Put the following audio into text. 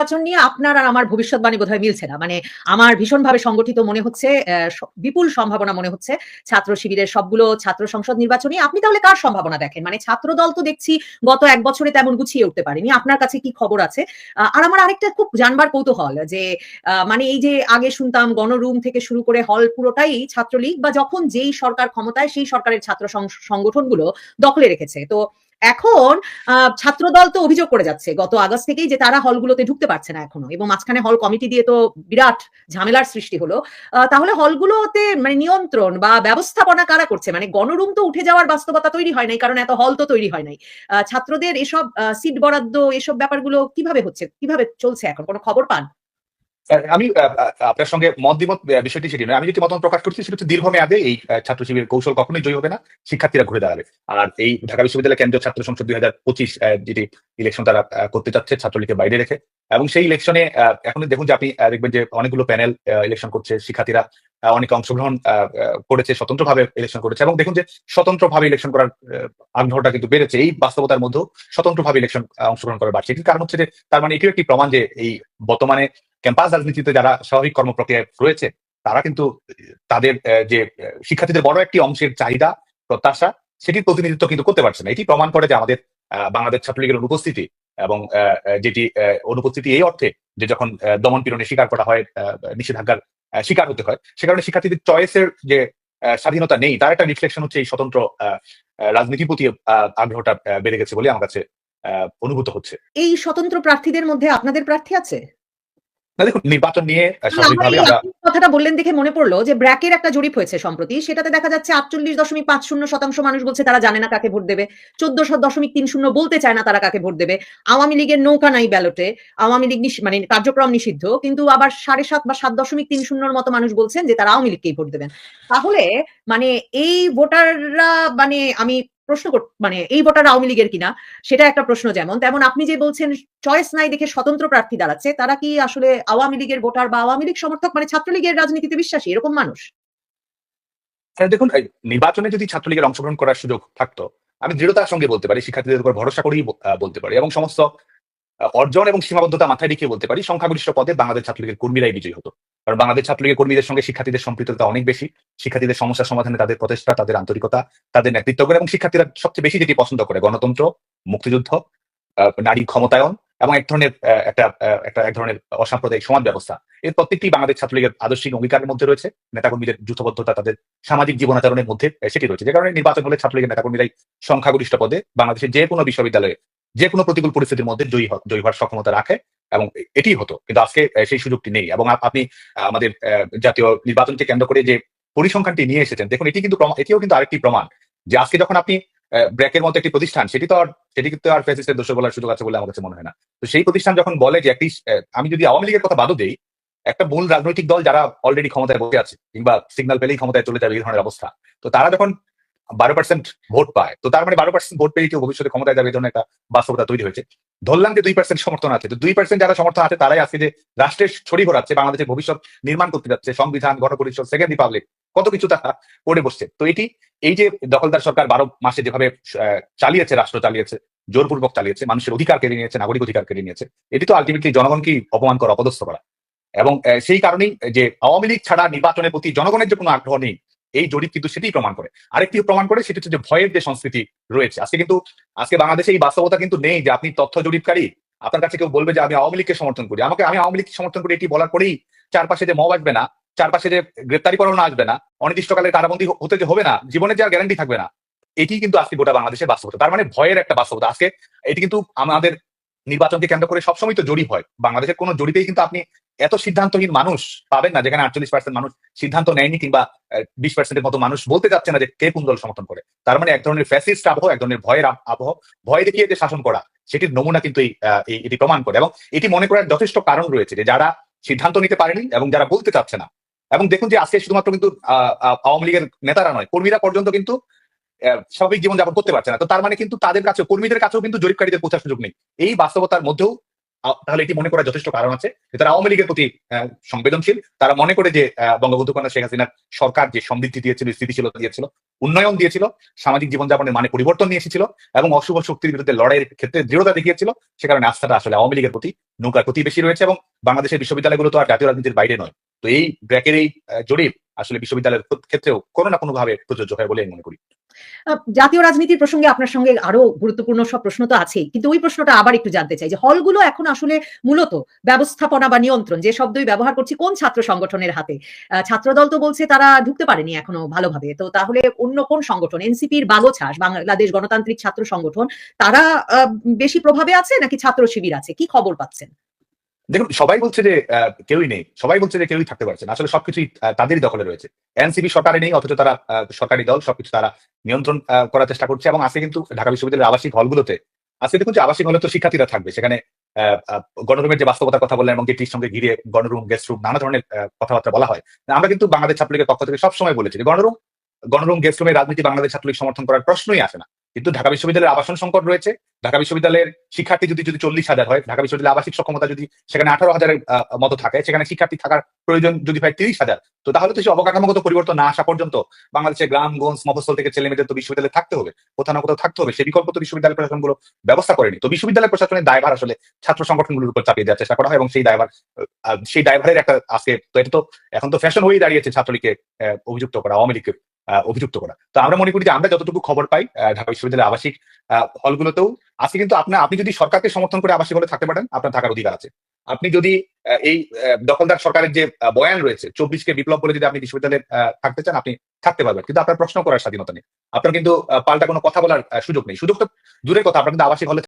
নির্বাচন নিয়ে আপনার আর আমার ভবিষ্যৎবাণী বোধহয় মিলছে না। মানে আমার ভীষণভাবে সংগঠিত মনে হচ্ছে বিপুল সম্ভাবনা মনে হচ্ছে ছাত্র শিবিরের সবগুলো ছাত্র সংসদ নির্বাচনে আপনি তাহলে কার সম্ভাবনা দেখেন? মানে ছাত্র দল তো দেখছি গত এক বছরে তেমন গুছিয়ে উঠতে পারেনি। আপনার কাছে কি খবর আছে? আর আমার আরেকটা খুব জানবার কৌতূহল যে মানে এই যে আগে শুনতাম গণরুম থেকে শুরু করে হল পুরোটাই ছাত্রলীগ বা যখন যেই সরকার ক্ষমতায় সেই সরকারের ছাত্র সংগঠনগুলো দখলে রেখেছে। তো এখন ছাত্রদল তো অভিযোগ করে যাচ্ছে গত আগস্ট থেকেই যে তারা হলগুলোতে ঢুকতে পারছে না এখনও এবং মাঝখানে হল কমিটি দিয়ে তো বিরাট ঝামেলার সৃষ্টি হলো। তাহলে হলগুলোতে মানে নিয়ন্ত্রণ বা ব্যবস্থাপনা কারা করছে? মানে গণরুম তো উঠে যাওয়ার বাস্তবতা তৈরি হয় নাই, কারণ এত হল তো তৈরি হয় নাই। ছাত্রদের এসব সিট বরাদ্দ, এসব ব্যাপারগুলো কীভাবে হচ্ছে? কীভাবে চলছে এখন? কোনো খবর পান? আমি আপনার সঙ্গে মত দ্বিমত বিষয়টি সেটি নয়। আমি যেটি মতামত প্রকাশ করছি সেটা হচ্ছে দীর্ঘমেয়াদে এই ছাত্র শিবিরের কৌশল কখনোই জয়ী হবে না, শিক্ষার্থীরা ঘুরে দাঁড়াবে। আর এই ঢাকা বিশ্ববিদ্যালয় কেন্দ্রীয় ছাত্র সংসদ দুই হাজার পঁচিশ যেটি ইলেকশন তারা করতে চাচ্ছে, ছাত্রলীগকে বাইরে রেখে। এবং সেই ইলেকশনে এখন দেখুন যে আপনি দেখবেন যে অনেকগুলো প্যানেল ইলেকশন করছে, শিক্ষার্থীরা অনেকে অংশগ্রহণ করেছে, স্বতন্ত্রভাবে ইলেকশন করেছে। এবং দেখুন যে স্বতন্ত্রভাবে ইলেকশন করার আগ্রহটা কিন্তু বেড়েছে। এই বাস্তবতার মধ্যেও স্বতন্ত্রভাবে ইলেকশন অংশগ্রহণ করা বাড়ছে। কারণ হচ্ছে যে তার মানে এটিও একটি প্রমাণ যে এই বর্তমানে ক্যাম্পাস রাজনীতিতে যারা স্বাভাবিক কর্মপ্রক্রিয়ায় রয়েছে, তারা কিন্তু, তাদের যে শিক্ষার্থীদের বড় একটি অংশের চাহিদা, প্রত্যাশা, সেটির প্রতিনিধিত্ব কিন্তু করতে পারছে না। এটি প্রমাণ করে যে আমাদের বাংলাদেশ ছাত্রলীগের অনুপস্থিতি এবং যেটি অনুপস্থিতি এই অর্থে যে যখন দমন পীড়নে শিকার করা হয় নিষেধাজ্ঞার শিকার হতে হয়, সে কারণে শিক্ষার্থীদের চয়েসের যে স্বাধীনতা নেই, তার একটা রিফ্লেকশন হচ্ছে এই স্বতন্ত্র রাজনীতির প্রতি আগ্রহটা বেড়ে গেছে বলে আমার কাছে অনুভূত হচ্ছে। এই স্বতন্ত্র প্রার্থীদের মধ্যে আপনাদের প্রার্থী আছে? না দেখুন নির্বাচন নিয়ে স্বাভাবিকভাবে আমরা কথাটা বললেন দেখে মনে পড়ল যে ব্র্যাকের একটা জরিপ হয়েছে সম্প্রতি। সেটাতে দেখা যাচ্ছে আটচল্লিশ দশমিক পাঁচ শূন্য শতাংশ মানুষ বলছে তারা জানে না কাকে ভোট দেবে। চোদ্দ দশমিক তিন শূন্য বলতে চায় না তারা কাকে ভোট দেবে। আওয়ামী লীগের নৌকা নাই ব্যালটে। আওয়ামী লীগ মানে কার্যক্রম নিষিদ্ধ। কিন্তু আবার সাড়ে সাত বা সাত দশমিক তিন শূন্যর মতো মানুষ বলছেন যে তারা আওয়ামী লীগকেই ভোট দেবেন। তাহলে মানে এই ভোটাররা মানে আমি প্রশ্ন মানে এই ভোটার আওয়ামী লীগের কিনা সেটা একটা প্রশ্ন যেমন তেমন আপনি যে বলছেন চয়েস নাই দেখে স্বতন্ত্র প্রার্থী দাঁড়াচ্ছে তারা কি আসলে আওয়ামী লীগের ভোটার বা আওয়ামী লীগ সমর্থক? মানে ছাত্রলীগের রাজনীতিতে বিশ্বাসী এরকম মানুষ। হ্যাঁ, দেখুন নির্বাচনে যদি ছাত্রলীগের অংশগ্রহণ করার সুযোগ থাকতো আমি দৃঢ়তার সঙ্গে বলতে পারি শিক্ষার্থীদের উপর ভরসা করেই বলতে পারি। এবং সমস্ত অর্জন এবং সীমাবদ্ধতা মাথায় রেখে বলতে পারি সংখ্যাগরিষ্ঠ পদে বাংলাদেশ ছাত্রলীগের কর্মীরাই বিজয়ী হতো। কারণ বাংলাদেশ ছাত্রলীগের কর্মীদের সঙ্গে শিক্ষার্থীদের সম্পৃক্ততা অনেক বেশি। শিক্ষার্থীদের সমস্যা সমাধানে তাদের প্রচেষ্টা, তাদের আন্তরিকতা, তাদের নেতৃত্ব করে এবং শিক্ষার্থীরা সবচেয়ে বেশি যেটি পছন্দ করে, গণতন্ত্র, মুক্তিযুদ্ধ নারী ক্ষমতায়ন এবং এক ধরনের একটা একটা, এক ধরনের অসাম্প্রদায়িক সমাজ ব্যবস্থা। এর প্রত্যেকটি বাংলাদেশ ছাত্রলীগের আদর্শিক অঙ্গীকারের মধ্যে রয়েছে। নেতাকর্মীদের যুদ্ধবদ্ধতা তাদের সামাজিক জীবনাচরণের মধ্যে সেটি রয়েছে। যে কারণে নির্বাচন হলে ছাত্রলীগের নেতাকর্মীরাই সংখ্যাগরিষ্ঠ পদে বাংলাদেশের যে কোনো বিশ্ববিদ্যালয়ে যে কোনো প্রতিকূল পরিস্থিতির মধ্যে জয়ী জয়ী হওয়ার সক্ষমতা রাখে। এবং এটি হতো। কিন্তু আজকে সেই সুযোগটি নেই। এবং আপনি আমাদের জাতীয় নির্বাচনকে কেন্দ্র করে যে পরিসংখ্যানটি নিয়ে এসেছেন, দেখুন, এটি কিন্তু এটিও কিন্তু আরেকটি প্রমাণ যে আজকে যখন আপনি ব্র্যাকের মতো একটি প্রতিষ্ঠান, সেটি তো আর, সেটি কিন্তু আর ফেসিস্টের দোষ বলার সুযোগ আছে বলে আমার কাছে মনে হয় না। তো সেই প্রতিষ্ঠান যখন বলে যে একটি আমি যদি আওয়ামী লীগের কথা বাদও দেই, একটা মূল রাজনৈতিক দল যারা অলরেডি ক্ষমতায় বসে আছে, কিংবা সিগন্যাল পেলেই ক্ষমতায় চলে যাবে, এই ধরনের অবস্থা, তো তারা যখন বারো পার্সেন্ট ভোট পায়। তো তার মানে বারো পার্সেন্ট ভোট পেয়ে কেউ ভবিষ্যতে ক্ষমতায় যাবে, এই ধরনের একটা বাস্তবতা তৈরি হয়েছে। ধরলাম যে দুই পার্সেন্ট সমর্থন আছে। তো দুই পার্সেন্ট যারা সমর্থন আছে, তারাই আজকে যে রাষ্ট্রের ছড়ি ঘোরাচ্ছে, বাংলাদেশের ভবিষ্যৎ নির্মাণ করতে যাচ্ছে, সংবিধান, গণপরিষদ সেকেন্ড রিপাবলিক কত কিছু তারা করে বসছে। তো এটি, এই যে দখলদার সরকার বারো মাসে যেভাবে চালিয়েছে, রাষ্ট্র চালিয়েছে, জোরপূর্বক চালিয়েছে, মানুষের অধিকার কেড়ে নিয়েছে, নাগরিক অধিকার কেড়ে নিয়েছে, এটি তো আলটিমেটলি জনগণকেই অপমান করা, অপদস্থ করা। এবং সেই কারণেই যে আওয়ামী লীগ ছাড়া নির্বাচনের প্রতি জনগণের যে কোনো আগ্রহ নেই এই জরিপ কিন্তু সেটি প্রমাণ করে। আরেকটি প্রমাণ করে, সেটি হচ্ছে যে ভয়ের যে সংস্কৃতি রয়েছে, আজকে কিন্তু, আজকে বাংলাদেশে এই বাস্তবতা কিন্তু নেই যে আপনি তথ্য জরিপকারী। আপনার কাছে কেউ বলবে যে আমি আওয়ামী লীগকে সমর্থন করি। আমাকে, আমি আওয়ামী লীগকে সমর্থন করি এটি বলার পরেই চারপাশে যে মব আসবে না, চারপাশে যে গ্রেপ্তারি পরোয়ানা আসবে না অনির্দিষ্টকালে কারাবন্দী হতে যে হবে না, জীবনে যে আর গ্যারান্টি থাকবে না এটি কিন্তু আজকে গোটা বাংলাদেশের বাস্তবতা। তার মানে ভয়ের একটা বাস্তবতা। আজকে এটি কিন্তু আমাদের নির্বাচনকে কেন্দ্র করে সবসময় তো জরিপ হয়। বাংলাদেশের কোনো জরিপেই কিন্তু আপনি এত সিদ্ধান্তহীন মানুষ পাবেন না যেখানে আটচল্লিশ পার্সেন্ট মানুষ সিদ্ধান্ত নেয়নি কিংবা বিশ পার্সেন্টের মতো মানুষ বলতে যাচ্ছে না যে কে কোন দল সমর্থন করে। তার মানে এক ধরনের ফ্যাসিস্ট আবহ এক ধরনের ভয়ের আব- আবহ ভয় দেখিয়ে যে শাসন করা সেটির নমুনা কিন্তু এটি প্রমাণ করে। এবং এটি মনে করার যথেষ্ট কারণ রয়েছে যে যারা সিদ্ধান্ত নিতে পারেনি এবং যারা বলতে চাচ্ছে না। এবং দেখুন যে আজকে শুধুমাত্র কিন্তু আহ, আওয়ামী লীগের নেতারা নয় কর্মীরা পর্যন্ত কিন্তু স্বাভাবিক জীবনযাপন করতে পারছে না। তো তার মানে কিন্তু তাদের কাছে কর্মীদের কাছেও কিন্তু জরিপকারীদের পৌঁছার সুযোগ নেই। এই বাস্তবতার মধ্যেও তাহলে এটি মনে করার যথেষ্ট কারণ আছে যে তারা আওয়ামী লীগের প্রতি সংবেদনশীল। তারা মনে করে যে বঙ্গবন্ধু কন্যা শেখ হাসিনার সরকার যে সমৃদ্ধি দিয়েছিল, স্থিতিশীলতা দিয়েছিল, উন্নয়ন দিয়েছিল, সামাজিক জীবনযাপনের মানে পরিবর্তন নিয়ে এসেছিল এবং অশুভ শক্তির বিরুদ্ধে লড়াইয়ের ক্ষেত্রে দৃঢ়তা দেখিয়েছিল, সে কারণে আস্থাটা আসলে আওয়ামী লীগের প্রতি, নৌকার প্রতি বেশি রয়েছে এবং বাংলাদেশের বিশ্ববিদ্যালয়গুলো তো আর জাতীয় রাজনীতির বাইরে নয়। তো এই ব্র্যাকের এই জরিপ আসলে বিশ্ববিদ্যালয়ের ক্ষেত্রেও কোনো না কোনো ভাবে প্রযোজ্য হয় বলে মনে করি। জাতীয় রাজনীতির প্রসঙ্গে আপনার সঙ্গে আরও গুরুত্বপূর্ণ সব প্রশ্ন তো আছেই। কিন্তু ওই প্রশ্নটা আবার একটু জানতে চাই যে হলগুলো এখন আসলে মূলত ব্যবস্থাপনা বা নিয়ন্ত্রণ, যে শব্দই ব্যবহার করছি কোন ছাত্র সংগঠনের হাতে? ছাত্রদল তো বলছে তারা ঢুকতে পারেনি এখনও ভালোভাবে। তো তাহলে অন্য কোন সংগঠন? এনসিপির বাগোছাস বাংলাদেশ গণতান্ত্রিক ছাত্র সংগঠন, তারা বেশি প্রভাবে আছে নাকি ছাত্র শিবির আছে? কি খবর পাচ্ছেন? দেখুন, সবাই বলছে যে কেউই নেই। সবাই বলছে যে কেউই থাকতে পারছে না। আসলে সবকিছুই তাদেরই দখলে রয়েছে। এনসিপি সরকারে নেই, অথচ তারা সরকারি দল, সবকিছু তারা নিয়ন্ত্রণ করার চেষ্টা করছে। এবং আজকে কিন্তু ঢাকা বিশ্ববিদ্যালয়ের আবাসিক হলগুলোতে, আজকে দেখুন যে আবাসিক হলে তো শিক্ষার্থীরা থাকবে। সেখানে গণরুমের যে বাস্তবতার কথা বললেন এবং গেটির সঙ্গে ঘিরে গণরুম, গেস্ট রুম, নানা ধরনের কথাবার্তা বলা হয়। আমরা কিন্তু বাংলাদেশ ছাত্রলীগের পক্ষ থেকে সবসময় বলেছি যে গণরুম গণরুম, গেস্ট রুমের রাজনীতি বাংলাদেশ ছাত্রলীগ সমর্থন করার প্রশ্নই আসে না। কিন্তু ঢাকা বিশ্ববিদ্যালয়ের আবাসন সংকট রয়েছে। ঢাকা বিশ্ববিদ্যালয়ের শিক্ষার্থী যদি যদি চল্লিশ হাজার হয়, ঢাকা বিশ্ববিদ্যালয়ের আবাসিক সক্ষমতা যদি সেখানে আঠারো হাজারের মতো থাকে, সেখানে শিক্ষার্থী থাকার প্রয়োজন যদি হয় তিরিশ হাজার, তো তাহলে তো সেই অবকাঠামোগত পরিবর্তন না আসা পর্যন্ত বাংলাদেশের গ্রামগঞ্জ মফস্বল থেকে ছেলে মেয়েদের তো বিশ্ববিদ্যালয়ে থাকতে হবে, কোথাও না কোথাও থাকতে হবে। সে বিকল্প তো বিশ্ববিদ্যালয় প্রশাসনগুলো ব্যবস্থা করেনি। তো বিশ্ববিদ্যালয় প্রশাসনের দায়ভার আসলে ছাত্র সংগঠনগুলোর উপর চাপিয়ে দেওয়ার চেষ্টা করা হয় এবং সেই দায়ভার সেই দায়ভারের একটা আজকে, তো এটা তো এখন তো ফ্যাশন হয়েই দাঁড়িয়েছে ছাত্রলীগকে অভিযুক্ত করা, আওয়ামী লীগকে। অভিযুক্ত করা। তো আমরা মনে করি যে আমরা যতটুকু খবর পাই ঢাকা বিশ্ববিদ্যালয়ের আবাসিক হলগুলোতেও, আজকে কিন্তু আপনার আপনি যদি সরকারকে সমর্থন করে আবাসিক হলে থাকতে পারেন, আপনার থাকার অধিকার আছে। আপনি যদি এই দখলদার সরকারের যে বয়ান রয়েছে, চব্বিশকে বিপ্লব বলে যদি আপনি বিশ্ববিদ্যালয়ে থাকতে চান, আপনি থাকতে পারবেন। কিন্তু আপনার প্রশ্ন করার স্বাধীনতা নেই। আপনার কিন্তু পাল্টা কোনো কথা বলার সুযোগ নেই। সুযোগ তো দূরের কথা, আপনার কিন্তু আবাসিক হলে